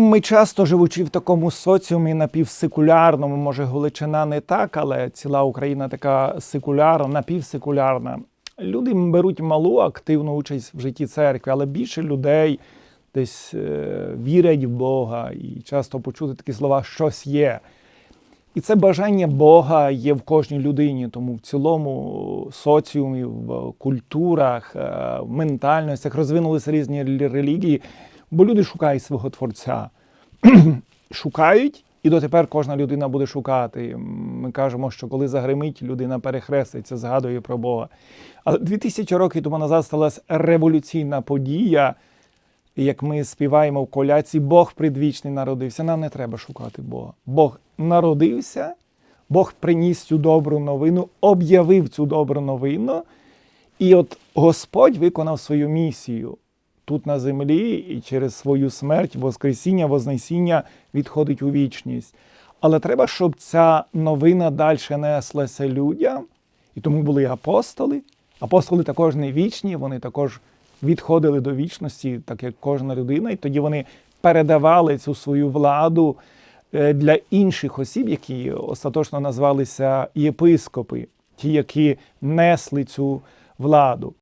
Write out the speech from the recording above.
Ми часто живучи в такому соціумі напівсекулярному, може Галичина не так, але ціла Україна така секулярна, напівсекулярна. Люди беруть малу активну участь в житті церкви, але більше людей десь е, вірять в Бога і часто почути такі слова щось є. І це бажання Бога є в кожній людині, тому в цілому соціумі, в культурах, е, в ментальностях розвинулися різні релігії, бо люди шукають свого творця. Шукають, і дотепер кожна людина буде шукати. Ми кажемо, що коли загримить, людина перехреститься, згадує про Бога. Але 2000 років тому назад сталася революційна подія, як ми співаємо в коляці, Бог предвічний народився. Нам не треба шукати Бога. Бог народився, Бог приніс цю добру новину, об'явив цю добру новину, і от Господь виконав свою місію тут на землі і через свою смерть, Воскресіння, Вознесіння відходить у вічність. Але треба, щоб ця новина далі неслася людям, і тому були апостоли. Апостоли також не вічні, вони також відходили до вічності, так як кожна людина, і тоді вони передавали цю свою владу е, для інших осіб, які остаточно назвалися єпископи, ті, які несли цю владу.